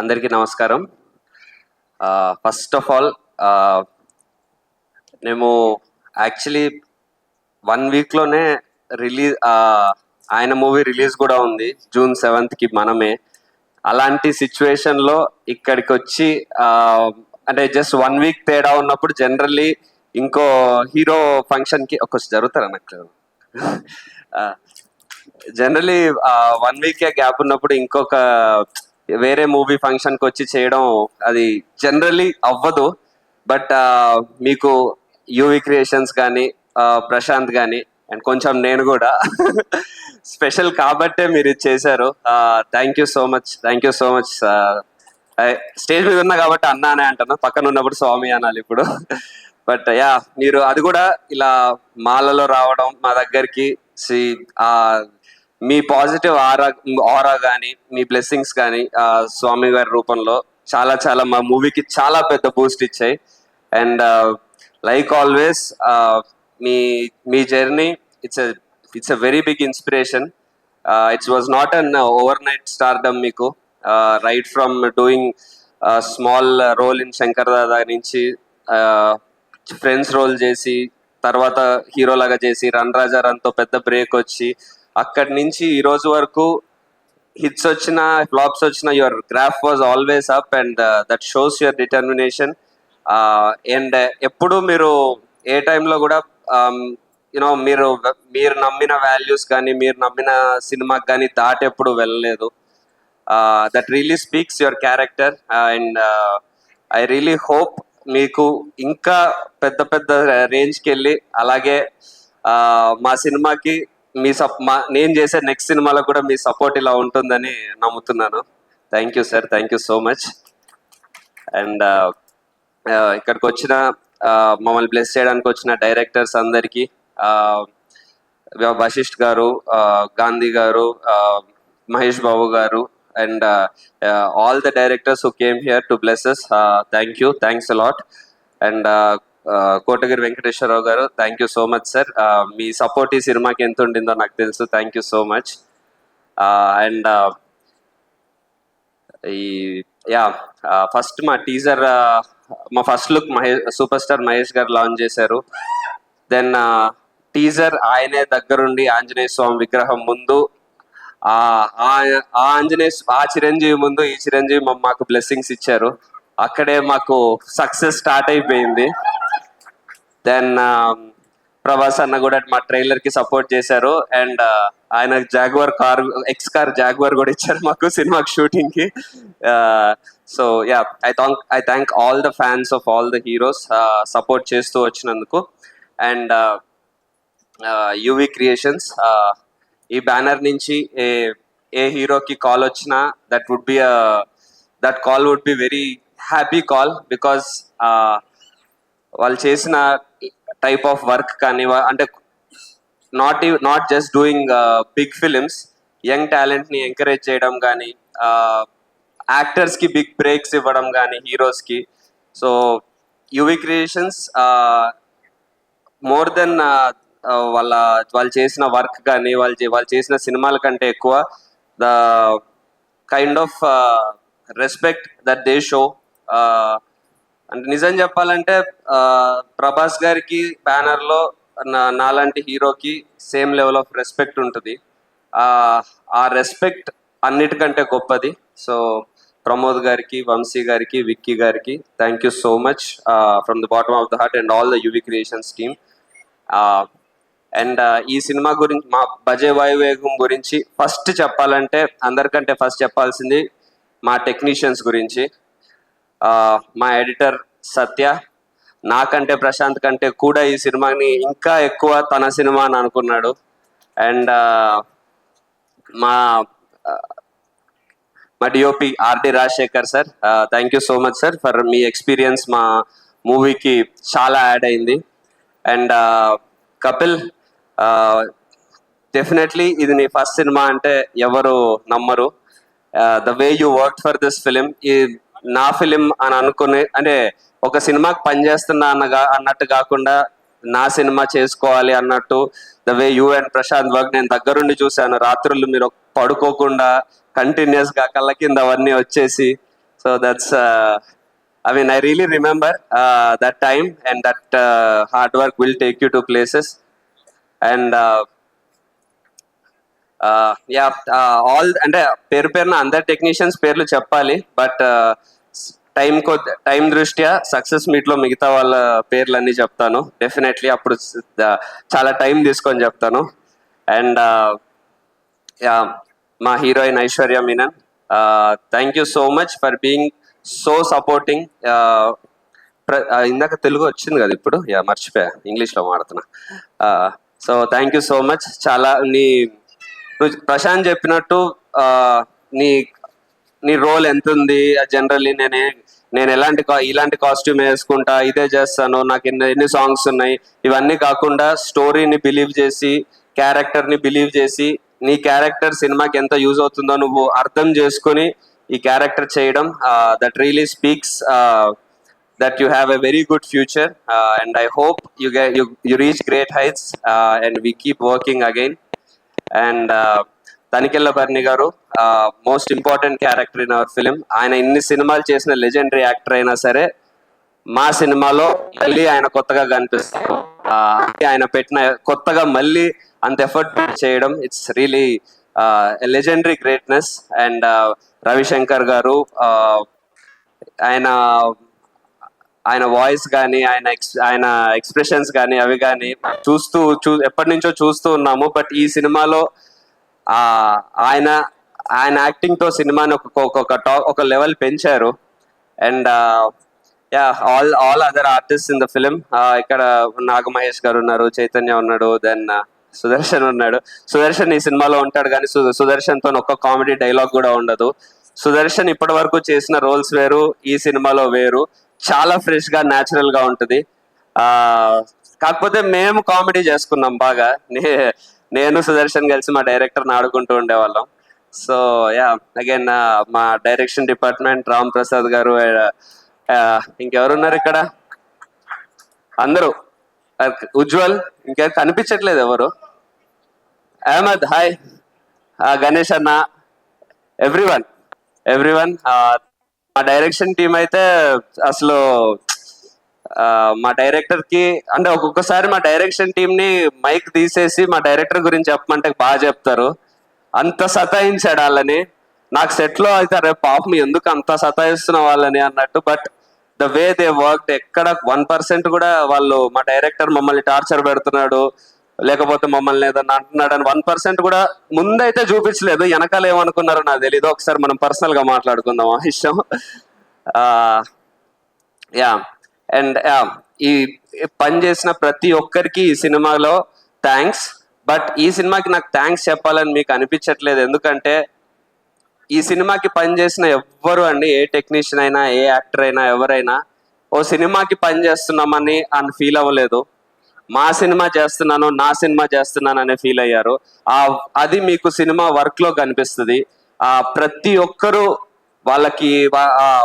అందరికీ నమస్కారం. First of all మేము యాక్చువల్లీ వన్ వీక్లోనే రిలీజ్ ఆయన మూవీ రిలీజ్ కూడా ఉంది జూన్ సెవెంత్కి మనమే. అలాంటి సిచ్యువేషన్లో ఇక్కడికి వచ్చి అంటే జస్ట్ వన్ వీక్ తేడా ఉన్నప్పుడు జనరల్లీ ఇంకో హీరో ఫంక్షన్కి ఒక జరుగుతారు అన్నట్లు జనరలీ వన్ వీకే గ్యాప్ ఉన్నప్పుడు ఇంకొక వేరే మూవీ ఫంక్షన్కి వచ్చి చేయడం అది జనరల్లీ అవ్వదు. బట్ మీకు యూవి క్రియేషన్స్ కానీ ప్రశాంత్ కానీ అండ్ కొంచెం నేను కూడా స్పెషల్ కాబట్టే మీరు ఇది చేశారు. Thank you so much thank you so much stage మీద ఉన్నా కాబట్టి అన్నా అనే అంటాను పక్కన ఉన్నప్పుడు స్వామి అనాలి ఇప్పుడు. బట్ యా మీరు అది కూడా ఇలా మాలలో రావడం మా దగ్గరికి ఆ మీ పాజిటివ్ ఆరా ఆరా కానీ మీ బ్లెస్సింగ్స్ కానీ స్వామి గారి రూపంలో చాలా చాలా మా మూవీకి చాలా పెద్ద బూస్ట్ ఇచ్చాయి. అండ్ లైక్ ఆల్వేస్ మీ మీ journey it's it's a very big inspiration it's was not an overnight stardom మీకు. Right from doing small role in Shankar Dada నుంచి uh, ఫ్రెండ్స్ రోల్ చేసి తర్వాత హీరోలాగా చేసి రన్ రాజా రన్తో పెద్ద బ్రేక్ వచ్చి అక్కడి నుంచి ఈ రోజు వరకు హిట్స్ వచ్చిన ఫ్లాప్స్ వచ్చిన your graph was always up and that shows your determination and ఎప్పుడు మీరు ఏ టైంలో కూడా um, యూనో మీరు మీరు నమ్మిన వాల్యూస్ కానీ మీరు నమ్మిన సినిమాకి కానీ దాటి ఎప్పుడు వెళ్ళలేదు. That really speaks your character and I really hope మీకు ఇంకా పెద్ద పెద్ద రేంజ్కి వెళ్ళి అలాగే uh, మా సినిమాకి మీ సప్ మా నేను చేసే నెక్స్ట్ సినిమాలో కూడా మీ సపోర్ట్ ఇలా ఉంటుందని నమ్ముతున్నాను. Thank you sir thank you so much and ఇక్కడికి వచ్చిన uh, మమ్మల్ని బ్లెస్ చేయడానికి వచ్చిన డైరెక్టర్స్ అందరికీ uh, వశిష్ఠ్ గారు uh, Gandhi garu Mahesh Babu garu and all the directors who came here to blesses thank you thanks a lot and Kotagiri Venkateswara Rao garu thank you so much sir me support ఈ సినిమాకి ఎంత ఉండిందో నాకు తెలుసు. Thank you so much and ఈ yeah first మా teaser మా first look Mahesh super star Mahesh garu launch చేశారు. దెన్ టీజర్ ఆయనే దగ్గరుండి ఆంజనేయ స్వామి విగ్రహం ముందు ఆ ఆంజనేయ ఆ చిరంజీవి ముందు ఈ చిరంజీవి మాకు బ్లెస్సింగ్స్ ఇచ్చారు. అక్కడే మాకు సక్సెస్ స్టార్ట్ అయిపోయింది. దెన్ um, ప్రభాస్ అన్న కూడా మా ట్రైలర్కి సపోర్ట్ చేశారు. అండ్ uh, ఆయన Jaguar car X car Jaguar కూడా ఇచ్చారు మాకు సినిమాకి షూటింగ్కి. So yeah I thank I thank all the fans of all the heroes support చేస్తూ వచ్చినందుకు. అండ్ యువి క్రియేషన్స్ ఈ బ్యానర్ నుంచి ఏ ఏ హీరోకి కాల్ వచ్చినా that would be that call would be very happy call because వాళ్ళు చేసిన టైప్ ఆఫ్ వర్క్ కానీ అంటే not not just doing big films young టాలెంట్ని ఎంకరేజ్ చేయడం కానీ uh, యాక్టర్స్కి బిగ్ బ్రేక్స్ ఇవ్వడం కానీ హీరోస్కి. So UV creations more than వాళ్ళ వాళ్ళు చేసిన వర్క్ కానీ వాళ్ళు వాళ్ళు చేసిన సినిమాల కంటే ఎక్కువ the kind of respect that they show అంటే నిజం చెప్పాలంటే ప్రభాస్ గారికి బ్యానర్లో నా- నాలాంటి హీరోకి సేమ్ లెవెల్ ఆఫ్ రెస్పెక్ట్ ఉంటుంది. ఆ, రెస్పెక్ట్ అన్నిటికంటే గొప్పది. సో ప్రమోద్ గారికి వంశీ గారికి విక్కీ గారికి thank you so much from the bottom of the heart and all the UV creations team and ఈ సినిమా గురించి మా బజే వాయువేగం గురించి ఫస్ట్ చెప్పాలంటే అందరికంటే ఫస్ట్ చెప్పాల్సింది మా టెక్నీషియన్స్ గురించి. మా ఎడిటర్ సత్య. నాకంటే ప్రశాంత్ కంటే కూడా ఈ సినిమాని ఇంకా ఎక్కువ తన సినిమా అని అనుకున్నాడు. అండ్ మా మా DOP RD Rajasekhar sir thank you so much sir for me experience మా మూవీకి చాలా యాడ్ అయింది. అండ్ కపిల్ డెఫినెట్లీ ఇది నీ ఫస్ట్ సినిమా అంటే ఎవరు నమ్మరు. The way you work for this film ఈ నా ఫిలిం అని అనుకుని అంటే ఒక సినిమాకి పనిచేస్తున్నా అన్నగా అన్నట్టు కాకుండా నా సినిమా చేసుకోవాలి అన్నట్టు the way you and Prashanth work నేను దగ్గరుండి చూశాను. రాత్రులు మీరు పడుకోకుండా కంటిన్యూస్గా కళ్ళ కింద అవన్నీ వచ్చేసి so that's I mean I really remember that time and that hard work will take you to places and yeah all అంటే పేరు పేరున అందరు టెక్నీషియన్స్ పేర్లు చెప్పాలి బట్ టైం కొద్ది టైం దృష్ట్యా సక్సెస్ మీట్లో మిగతా వాళ్ళ పేర్లు అన్ని చెప్తాను. డెఫినెట్లీ అప్పుడు చాలా టైం తీసుకొని చెప్తాను. అండ్ యా మా heroine Aishwarya Menon. Thank you so much for being so supporting ఇందాక తెలుగు వచ్చింది కదా ఇప్పుడు? యా మర్చిపోయా ఇంగ్లీష్లో మాడుతున్నా so thank you so much చాలా నీ నువ్వు ప్రశాంత్ చెప్పినట్టు నీ నీ రోల్ ఎంత ఉంది జనరల్లీ నేనే నేను ఎలాంటి కా- ఇలాంటి కాస్ట్యూమ్ వేసుకుంటా ఇదే చేస్తాను నాకు ఎన్ని ఎన్ని సాంగ్స్ ఉన్నాయి? ఇవన్నీ కాకుండా స్టోరీని బిలీవ్ చేసి క్యారెక్టర్ని బిలీవ్ చేసి నీ క్యారెక్టర్ సినిమాకి ఎంత యూజ్ అవుతుందో నువ్వు అర్థం చేసుకొని ఈ క్యారెక్టర్ చేయడం that really speaks that you have a very good future and I hope you you reach great heights and we keep working again and Tanikella Bharani garu most important character in our film ఆయన ఇన్ని సినిమాలు చేసిన legendary actor అయినా సరే మా సినిమాలో మళ్ళీ ఆయన కొత్తగా కనిపిస్తారు. Uh, ఆయన పెట్టిన కొత్తగా మళ్ళీ అంత ఎఫర్ట్ చేయడం it's really legendary greatness and Ravi Shankar garu uh, ఆయన ఆయన వాయిస్ కానీ ఆయన ఎక్స్ ఆయన ఎక్స్ప్రెషన్స్ కానీ అవి కానీ చూస్తూ చూ ఎప్పటి నుంచో చూస్తూ ఉన్నాము. బట్ ఈ సినిమాలో ఆ ఆయన ఆయన యాక్టింగ్తో సినిమాని ఒక ఒక- ఒక టాప్ ఒక లెవెల్ పెంచారు. And yeah all all other artist in the film ఇక్కడ నాగమహేష్ గారు ఉన్నారు చైతన్య ఉన్నాడు దెన్ సుదర్శన్ ఉన్నాడు. సుదర్శన్ ఈ సినిమాలో ఉంటాడు కానీ సు- సుదర్శన్తో ఒక్క కామెడీ డైలాగ్ కూడా ఉండదు. సుదర్శన్ ఇప్పటి వరకు చేసిన రోల్స్ వేరు ఈ సినిమాలో వేరు. చాలా ఫ్రెష్గా న్యాచురల్గా ఉంటుంది. ఆ కాకపోతే మేము కామెడీ చేసుకున్నాం బాగా. నే- నేను సుదర్శన్ కలిసి మా డైరెక్టర్ ఆడుకుంటూ ఉండేవాళ్ళం. సో యా అగైన్ మా డైరెక్షన్ డిపార్ట్మెంట్ రామ్ ప్రసాద్ గారు ఇంకెవరున్నారు ఇక్కడ? అందరూ. ఉజ్వల్ ఇంకా కనిపించట్లేదు ఎవరు? అహ్మద్ హాయ్ గణేష్ అన్న. ఎవ్రీవన్ ఎవ్రీవన్ మా డైరెక్షన్ టీం అయితే అసలు మా డైరెక్టర్కి అంటే ఒక్కొక్కసారి మా డైరెక్షన్ టీం ని మైక్ తీసేసి మా డైరెక్టర్ గురించి చెప్పమంటే బాగా చెప్తారు. అంత సతాయించాడు వాళ్ళని. నాకు సెట్లో అయితే అరే పాపం ఎందుకు అంత సతాయిస్తున్న వాళ్ళని అన్నట్టు. But the way they work ఎక్కడ వన్ పర్సెంట్ కూడా వాళ్ళు మా డైరెక్టర్ మమ్మల్ని టార్చర్ పెడుతున్నాడు. లేకపోతే మమ్మల్ని ఏదన్నా అంటున్నాడు అని వన్ పర్సెంట్ కూడా ముందైతే చూపించలేదు. వెనకాల ఏమనుకున్నారో నాకు తెలియదు ఒకసారి మనం పర్సనల్గా మాట్లాడుకుందాం ఆ విషయం యా. అండ్ యా ఈ పని చేసిన ప్రతి ఒక్కరికి ఈ సినిమాలో థ్యాంక్స్ బట్ ఈ సినిమాకి నాకు థ్యాంక్స్ చెప్పాలని మీకు అనిపించట్లేదు. ఎందుకంటే ఈ సినిమాకి పనిచేసిన ఎవ్వరు అండి ఏ టెక్నీషియన్ అయినా ఏ యాక్టర్ అయినా ఎవరైనా ఓ సినిమాకి పని చేస్తున్నామని అని ఫీల్ అవ్వలేదు. మా సినిమా చేస్తున్నాను నా సినిమా చేస్తున్నాను అనే ఫీల్ అయ్యారు. ఆ అది మీకు సినిమా వర్క్లో కనిపిస్తుంది. ఆ ప్రతి ఒక్కరు వాళ్ళకి ఆ-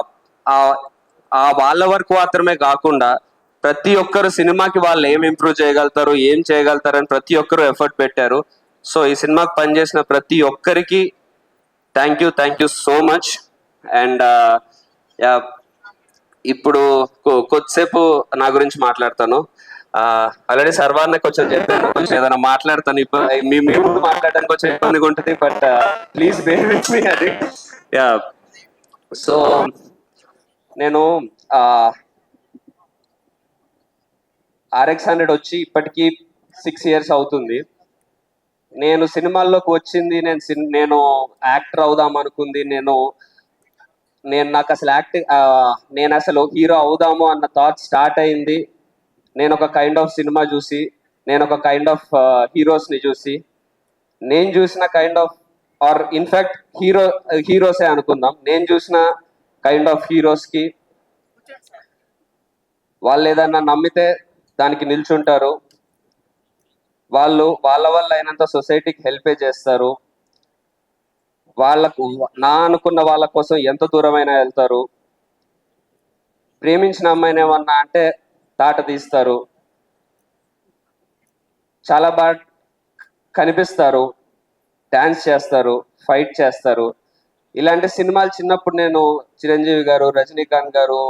వాళ్ళ వర్క్ మాత్రమే కాకుండా ప్రతి ఒక్కరు సినిమాకి వాళ్ళు ఏం ఇంప్రూవ్ చేయగలుగుతారు ఏం చేయగలుగుతారు అని ప్రతి ఒక్కరు ఎఫర్ట్ పెట్టారు. సో ఈ సినిమాకి పనిచేసిన ప్రతి ఒక్కరికి thank you thank you so much. And ఇప్పుడు కొ- కొద్దిసేపు నా గురించి మాట్లాడతాను. ఆల్రెడీ సర్వాన్ని కొంచెం చెప్పాను. కొంచెం ఏదైనా మాట్లాడతాను. ఇప్పుడు మీ మేము మాట్లాడడానికి కొంచెం ఇబ్బందిగా ఉంటుంది. But please bear with me అది. యా. సో నేను ఆర్ఎక్స్ హండ్రెడ్ వచ్చి ఇప్పటికీ సిక్స్ ఇయర్స్ అవుతుంది. నేను సినిమాల్లోకి వచ్చింది నేను సిన్- నేను యాక్టర్ అవుదాం అనుకుంది. నేను నేను నాకు అసలు యాక్ట్ నేను అసలు హీరో అవుదాము అన్న థాట్ స్టార్ట్ అయింది. నేను ఒక కైండ్ ఆఫ్ సినిమా చూసి నేను ఒక కైండ్ ఆఫ్ హీరోస్ని చూసి నేను చూసిన kind of or in fact hero హీరోసే అనుకుందాం. నేను చూసిన కైండ్ ఆఫ్ హీరోస్కి వాళ్ళు ఏదన్నా నమ్మితే దానికి నిల్చుంటారు. వాళ్ళు వాళ్ళ వల్ల అయినంత సొసైటీకి హెల్పే చేస్తారు. వాళ్ళకు నా అనుకున్న వాళ్ళ కోసం ఎంత దూరమైనా వెళ్తారు. ప్రేమించిన అమ్మాయిని ఏమన్నా అంటే తాట తీస్తారు. చాలా బాగా కనిపిస్తారు. డాన్స్ చేస్తారు ఫైట్ చేస్తారు. ఇలాంటి సినిమాలు చిన్నప్పుడు నేను చిరంజీవి గారు రజనీకాంత్ గారు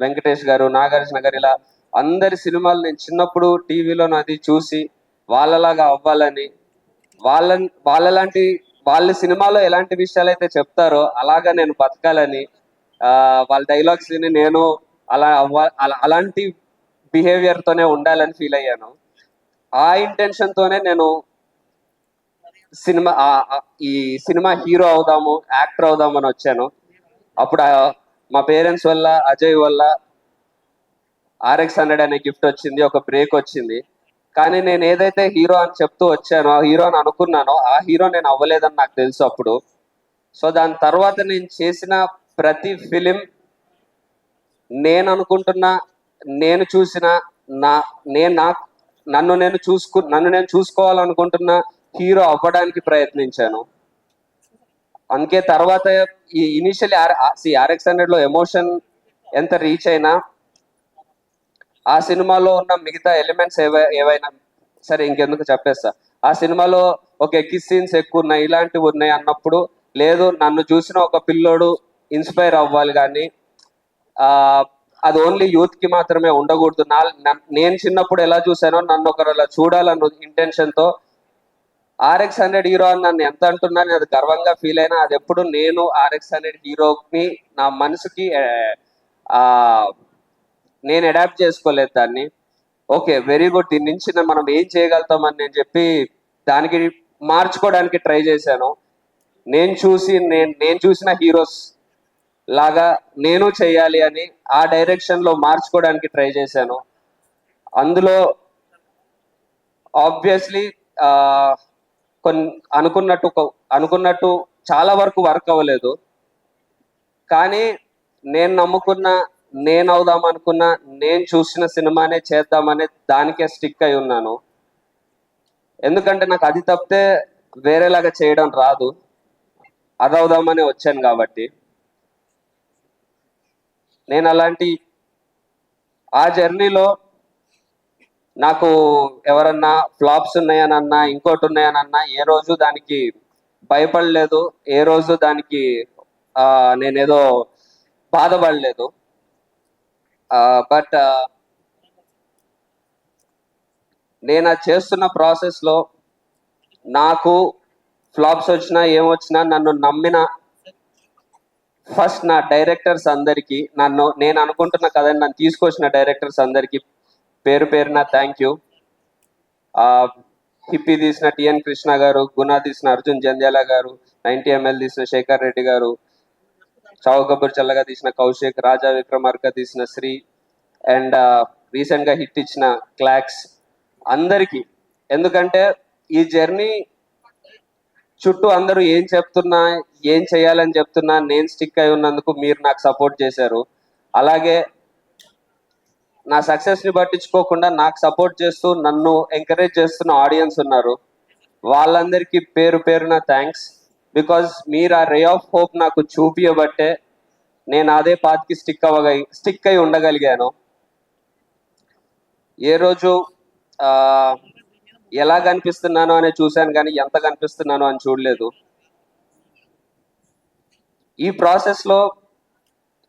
వెంకటేష్ గారు నాగార్జున గారు ఇలా అందరి సినిమాలు నేను చిన్నప్పుడు టీవీలో అది చూసి వాళ్ళలాగా అవ్వాలని వాళ్ళ వాళ్ళలాంటి వాళ్ళ సినిమాలో ఎలాంటి విషయాలు అయితే చెప్తారో అలాగా నేను బతకాలని వాళ్ళ డైలాగ్స్ నేను అలా అవ్వ అలా- అలాంటి బిహేవియర్ తోనే ఉండాలని ఫీల్ అయ్యాను. ఆ ఇంటెన్షన్ తోనే నేను సినిమా ఈ సినిమా హీరో అవుదాము యాక్టర్ అవుదాము అని వచ్చాను. అప్పుడు మా పేరెంట్స్ వల్ల అజయ్ వల్ల ఆర్ఎక్స్ హండ్రెడ్ అనే గిఫ్ట్ వచ్చింది ఒక బ్రేక్ వచ్చింది. కానీ నేను ఏదైతే హీరో అని చెప్తూ వచ్చానో ఆ హీరో అని అనుకున్నానో ఆ హీరో నేను అవ్వలేదని నాకు తెలుసు అప్పుడు. సో దాని తర్వాత నేను చేసిన ప్రతి ఫిలిం నేను అనుకుంటున్న నేను చూసిన నా నేను నా నన్ను నేను చూసుకు నన్ను నేను చూసుకోవాలనుకుంటున్న హీరో అవ్వడానికి ప్రయత్నించాను. అందుకే తర్వాత ఈ ఇనిషియల్ ఆర్ ఆర్ఎక్స్ హండ్రెడ్లో ఎమోషన్ ఎంత రీచ్ అయినా ఆ సినిమాలో ఉన్న మిగతా ఎలిమెంట్స్ ఏవై ఏవైనా సరే ఇంకెందుకు చెప్పేస్తా. ఆ సినిమాలో ఒక కిస్ సీన్స్ ఎక్కువ ఉన్నాయి ఇలాంటివి ఉన్నాయి అన్నప్పుడు లేదు నన్ను చూసిన ఒక పిల్లోడు ఇన్స్పైర్ అవ్వాలి కానీ అది ఓన్లీ యూత్కి మాత్రమే ఉండకూడదు. నా నేను చిన్నప్పుడు ఎలా చూసానో నన్ను ఒకరు అలా చూడాలన్న ఇంటెన్షన్తో ఆర్ఎక్స్ హండ్రెడ్ హీరో అని నన్ను ఎంత అంటున్నా నేను అది గర్వంగా ఫీల్ అయినా అది ఎప్పుడు నేను ఆర్ఎక్స్ హండ్రెడ్ హీరోని నా మనసుకి ఆ, నేను అడాప్ట్ చేసుకోలేదు దాన్ని. ఓకే వెరీ గుడ్ దీని నుంచి మనం ఏం చేయగలుగుతామని నేను చెప్పి దానికి మార్చుకోవడానికి ట్రై చేశాను. నేను చూసి నేను నేను చూసిన హీరోస్ లాగా నేను చేయాలి అని ఆ డైరెక్షన్లో మార్చుకోవడానికి ట్రై చేశాను. అందులో ఆబ్వియస్లీ కొన్ని అనుకున్నట్టు అనుకున్నట్టు చాలా వరకు వర్క్ అవ్వలేదు. కానీ నేను నమ్ముకున్న నేను అవుదాం అనుకున్న నేను చూసిన సినిమానే చేద్దామనే దానికే స్టిక్ అయి ఉన్నాను. ఎందుకంటే నాకు అది తప్పితే వేరేలాగా చేయడం రాదు. అది అవుదామని వచ్చాను కాబట్టి. నేను అలాంటి ఆ జర్నీలో నాకు ఎవరన్నా ఫ్లాప్స్ ఉన్నాయనన్నా ఇంకోటి ఉన్నాయనన్నా ఏ రోజు దానికి భయపడలేదు ఏ రోజు దానికి నేనేదో బాధపడలేదు. బట్ నేను అది చేస్తున్న ప్రాసెస్లో నాకు ఫ్లాప్స్ వచ్చినా ఏమొచ్చినా నన్ను నమ్మిన ఫస్ట్ నా డైరెక్టర్స్ అందరికి నన్ను నేను అనుకుంటున్న కథని నన్ను తీసుకొచ్చిన డైరెక్టర్స్ అందరికి పేరు పేరున థ్యాంక్ యూ హిప్పీ తీసిన టిఎన్ కృష్ణ గారు గుణ తీసిన అర్జున్ జంధ్యాల గారు నైన్టీ ఎంఎల్ తీసిన శేఖర్ రెడ్డి గారు చావు చల్లగా తీసిన కౌశిక్ రాజా విక్రమార్క తీసిన శ్రీ అండ్ రీసెంట్గా హిట్ ఇచ్చిన క్లాక్స్ అందరికి. ఎందుకంటే ఈ జర్నీ చుట్టూ అందరూ ఏం చెప్తున్నా ఏం చేయాలని చెప్తున్నా నేను స్టిక్ అయి ఉన్నందుకు మీరు నాకు సపోర్ట్ చేశారు. అలాగే నా సక్సెస్ని పట్టించుకోకుండా నాకు సపోర్ట్ చేస్తూ నన్ను ఎంకరేజ్ చేస్తున్న ఆడియన్స్ ఉన్నారు. వాళ్ళందరికీ పేరు పేరున థ్యాంక్స్. బికాజ్ మీరు ఆ రే ఆఫ్ హోప్ నాకు చూపియబట్టే నేను అదే పాత్కి స్టిక్ అవ్వగ స్టిక్ అయి ఉండగలిగాను. ఏ రోజు ఎలా కనిపిస్తున్నానో అని చూశాను కానీ ఎంత కనిపిస్తున్నానో అని చూడలేదు. ఈ ప్రాసెస్లో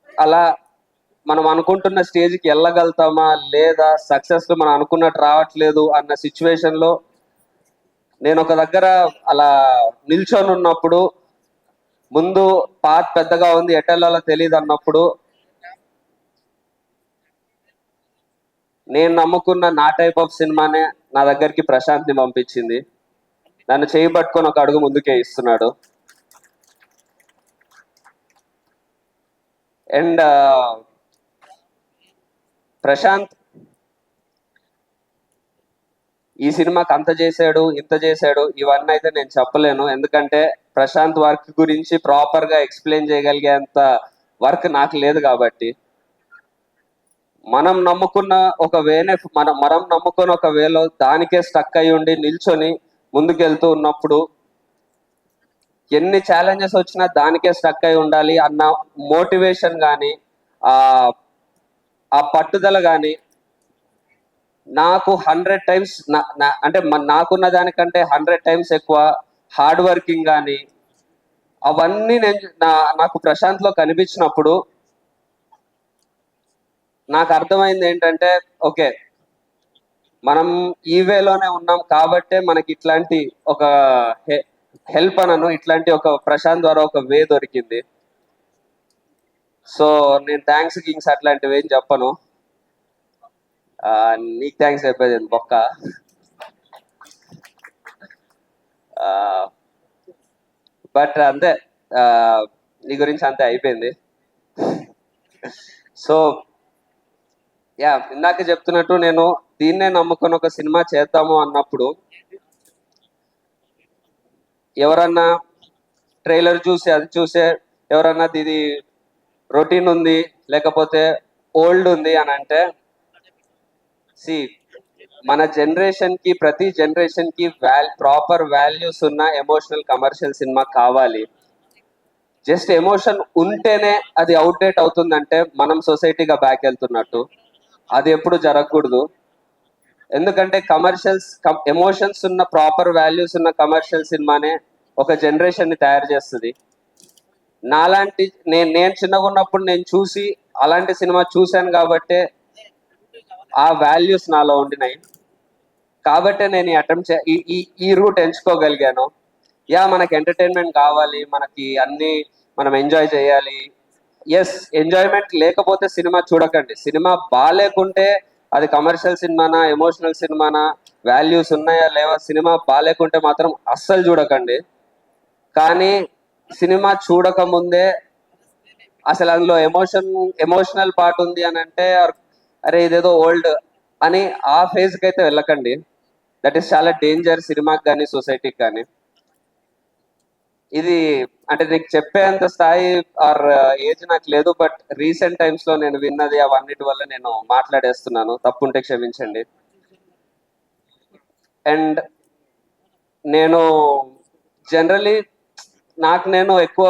అలా మనం అనుకుంటున్న స్టేజ్కి వెళ్ళగలుగుతామా? లేదా సక్సెస్ మనం అనుకున్నట్టు రావట్లేదు అన్న సిచ్యువేషన్లో నేను ఒక దగ్గర అలా నిల్చొని ఉన్నప్పుడు ముందు పాత్ పెద్దగా ఉంది ఎటెల్లాలో తెలియదు అన్నప్పుడు నేను నమ్ముకున్న నా టైప్ ఆఫ్ సినిమానే నా దగ్గరికి ప్రశాంత్ని పంపించింది. నన్ను చేయి పట్టుకొని ఒక అడుగు ముందుకే ఇస్తున్నాడు. అండ్ ప్రశాంత్ ఈ సినిమాకి అంత చేశాడు ఇంత చేశాడు ఇవన్నీ అయితే నేను చెప్పలేను. ఎందుకంటే ప్రశాంత్ వర్క్ గురించి ప్రాపర్గా ఎక్స్ప్లెయిన్ చేయగలిగేంత వర్క్ నాకు లేదు కాబట్టి. మనం నమ్ముకున్న ఒక వేనే మనం మనం నమ్ముకున్న ఒక వేలో దానికే స్టక్ అయి ఉండి నిల్చొని ముందుకెళ్తూ ఉన్నప్పుడు ఎన్ని ఛాలెంజెస్ వచ్చినా దానికే స్టక్ అయి ఉండాలి అన్న మోటివేషన్ కానీ ఆ ఆ పట్టుదల కానీ నాకు హండ్రెడ్ టైమ్స్ అంటే నాకున్న దానికంటే హండ్రెడ్ టైమ్స్ ఎక్కువ హార్డ్ వర్కింగ్ కానీ అవన్నీ నేను నా నాకు ప్రశాంత్లో కనిపించినప్పుడు నాకు అర్థమైంది ఏంటంటే ఓకే మనం ఈ వేలోనే ఉన్నాం కాబట్టే మనకి ఇట్లాంటి ఒక హెల్ప్ అనను ఇట్లాంటి ఒక ప్రశాంత్ ద్వారా ఒక వే దొరికింది. సో నేను థ్యాంక్స్ కింగ్స్ అట్లాంటివి ఏం చెప్పను. నీకు థ్యాంక్స్ చెప్పేది బొక్క? బట్ అంతే నీ గురించి అంతే అయిపోయింది. సో యా ఇందాక చెప్తున్నట్టు నేను దీన్నే నమ్ముకొని ఒక సినిమా చేద్దాము అన్నప్పుడు ఎవరన్నా ట్రైలర్ చూసి అది చూసే ఎవరన్నా ఇది రొటీన్ ఉంది లేకపోతే ఓల్డ్ ఉంది అని అంటే సి మన జనరేషన్కి ప్రతి జనరేషన్కి వాల్ ప్రాపర్ వాల్యూస్ ఉన్న ఎమోషనల్ కమర్షియల్ సినిమా కావాలి. జస్ట్ ఎమోషన్ ఉంటేనే అది అవుట్డేట్ అవుతుందంటే మనం సొసైటీగా బ్యాక్ వెళ్తున్నట్టు. అది ఎప్పుడు జరగకూడదు. ఎందుకంటే కమర్షియల్స్ ఎమోషన్స్ ఉన్న ప్రాపర్ వాల్యూస్ ఉన్న కమర్షియల్ సినిమానే ఒక జనరేషన్ని తయారు చేస్తుంది. నాలాంటి నేను నేను చిన్నగా ఉన్నప్పుడు నేను చూసి అలాంటి సినిమా చూశాను కాబట్టే ఆ వాల్యూస్ నాలో ఉండినాయి. కాబట్టే నేను అటెంప్ట్ ఈ ఈ ఈ రూట్ ఎంచుకోగలిగాను. యా మనకి ఎంటర్టైన్మెంట్ కావాలి మనకి అన్ని మనం ఎంజాయ్ చేయాలి. ఎస్ ఎంజాయ్మెంట్ లేకపోతే సినిమా చూడకండి. సినిమా బాగాలేకుంటే అది కమర్షియల్ సినిమానా ఎమోషనల్ సినిమానా వాల్యూస్ ఉన్నాయా లేవా సినిమా బాగాలేకుంటే మాత్రం అస్సలు చూడకండి. కానీ సినిమా చూడక ముందే అసలు అందులో ఎమోషన్ ఎమోషనల్ పార్ట్ ఉంది అని అంటే అరే ఇదేదో ఓల్డ్ అని ఆ ఫేజ్కి అయితే వెళ్ళకండి. దట్ ఈస్ చాలా డేంజర్ సినిమాకి కానీ సొసైటీకి కానీ. ఇది అంటే నీకు చెప్పేంత స్థాయి ఆర్ ఏజ్ నాకు లేదు బట్ రీసెంట్ టైమ్స్లో నేను విన్నది అవన్నిటి వల్ల నేను మాట్లాడేస్తున్నాను. తప్పుంటే క్షమించండి. అండ్ నేను జనరలీ నాకు నేను ఎక్కువ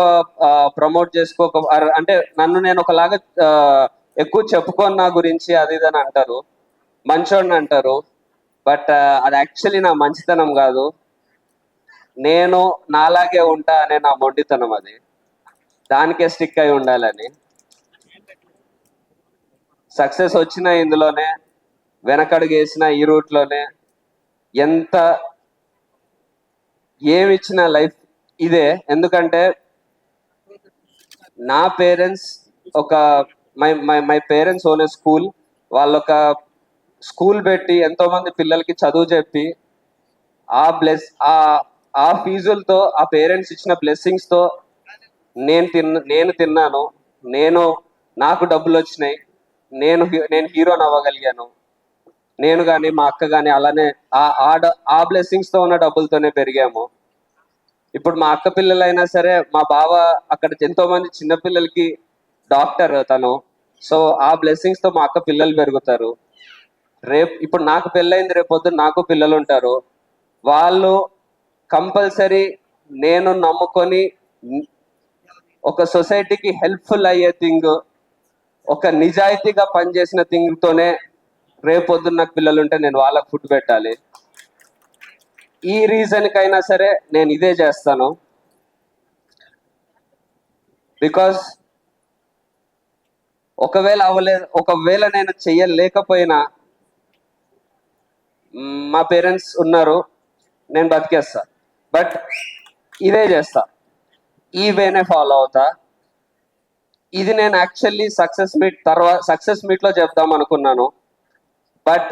ప్రమోట్ చేసుకోక అంటే నన్ను నేను ఒకలాగా ఎక్కువ చెప్పుకోను నా గురించి అది ఇది అని అంటారు. మంచోడిని అంటారు. బట్ అది యాక్చువల్లీ నా మంచితనం కాదు. నేను నాలాగే ఉంటా అనే నా మొండితనం అది. దానికే స్టిక్ అయి ఉండాలని. సక్సెస్ వచ్చిన ఇందులోనే వెనకడుగు వేసిన ఈ రూట్లోనే ఎంత ఏమి ఇచ్చిన లైఫ్ ఇదే. ఎందుకంటే నా పేరెంట్స్ ఒక my my my parents own school. వాళ్ళొక స్కూల్ పెట్టి ఎంతో మంది పిల్లలకి చదువు చెప్పి ఆ బ్లెస్ ఆ ఆ ఫీజులతో ఆ పేరెంట్స్ ఇచ్చిన బ్లెస్సింగ్స్తో నేను తిన్న నేను తిన్నాను. నేను నాకు డబ్బులు వచ్చినాయి నేను నేను హీరోని అవ్వగలిగాను. నేను కానీ మా అక్క కానీ అలానే ఆ ఆ డ- ఆ బ్లెస్సింగ్స్తో ఉన్న డబ్బులతోనే పెరిగాము. ఇప్పుడు మా అక్క పిల్లలైనా సరే మా బావ అక్కడ ఎంతో మంది చిన్నపిల్లలకి డాక్టర్ తను. సో ఆ బ్లెస్సింగ్స్తో మా అక్క పిల్లలు పెరుగుతారు. రేపు ఇప్పుడు నాకు పెళ్ళైంది రేపు పొద్దున్న నాకు పిల్లలు ఉంటారు వాళ్ళు కంపల్సరీ నేను నమ్ముకొని ఒక సొసైటీకి హెల్ప్ఫుల్ అయ్యే థింగ్ ఒక నిజాయితీగా పనిచేసిన థింగ్తోనే తోనే పొద్దున్న నాకు పిల్లలు ఉంటే నేను వాళ్ళకి ఫుడ్ పెట్టాలి. ఈ రీజన్కైనా సరే నేను ఇదే చేస్తాను. బికాస్ ఒకవేళ అవలే ఒకవేళ నేను చెయ్యలేకపోయినా మా పేరెంట్స్ ఉన్నారు నేను బతికేస్తాను బట్ ఇదే చేస్తా. ఈ వేనే ఫాలో అవుతా. ఇది నేను యాక్చువల్లీ సక్సెస్ మీట్ తర్వాత సక్సెస్ మీట్లో చెప్దాం అనుకున్నాను. బట్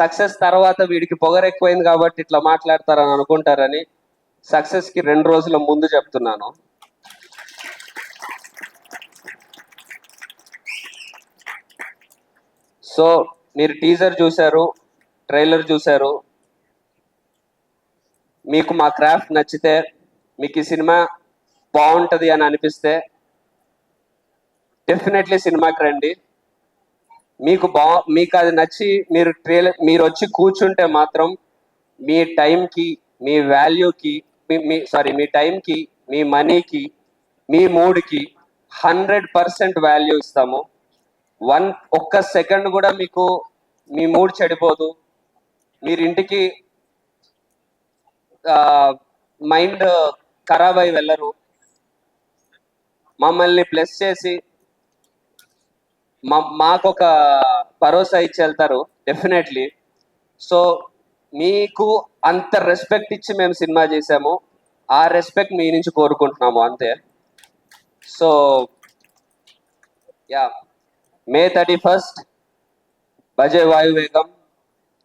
సక్సెస్ తర్వాత వీడికి పొగరు ఎక్కువైంది కాబట్టి ఇట్లా మాట్లాడతారని అనుకుంటారని సక్సెస్కి రెండు రోజుల ముందు చెప్తున్నాను. సో మీరు టీజర్ చూశారు ట్రైలర్ చూశారు మీకు మా క్రాఫ్ట్ నచ్చితే మీకు ఈ సినిమా బాగుంటుంది అని అనిపిస్తే డెఫినెట్లీ సినిమాకి రండి. మీకు బా మీకు అది నచ్చి మీరు ట్రైలర్ మీరు వచ్చి కూర్చుంటే మాత్రం మీ టైంకి మీ వాల్యూకి మీ సారీ మీ టైంకి మీ మనీకి మీ మూడ్కి హండ్రెడ్ పర్సెంట్ వాల్యూ ఇస్తాము. వన్ ఒక్క సెకండ్ కూడా మీకు మీ మూడ్ చెడిపోదు. మీరు ఇంటికి మైండ్ ఖరాబ్ అయి వెళ్ళరు. మమ్మల్ని ప్లస్ చేసి మా మాకు ఒక భరోసా ఇచ్చి వెళ్తారు డెఫినెట్లీ. సో మీకు అంత రెస్పెక్ట్ ఇచ్చి మేము సినిమా చేసాము. ఆ రెస్పెక్ట్ మీ నుంచి కోరుకుంటున్నాము అంతే. So yeah. May thirty first బజే Vayuvegam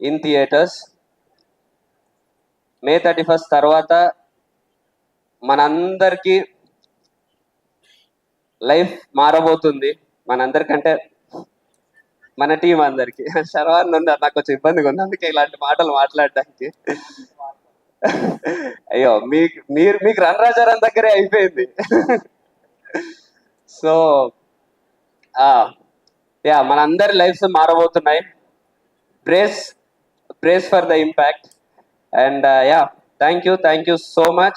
in theatres. May thirty first తర్వాత మనందరికీ లైఫ్ మారబోతుంది. మనందరికంటే మన టీం అందరికి. శర్వాన్ ఉంది నాకు కొంచెం ఇబ్బందిగా ఉంది. అందుకే ఇలాంటి మాటలు మాట్లాడడానికి. అయ్యో మీకు మీరు మీకు రన్ రాజారాన్ దగ్గరే అయిపోయింది. సో యా మనందరి lifes మారబోతున్నాయి. Brace brace for the impact. And uh, yeah, thank you. Thank you so much.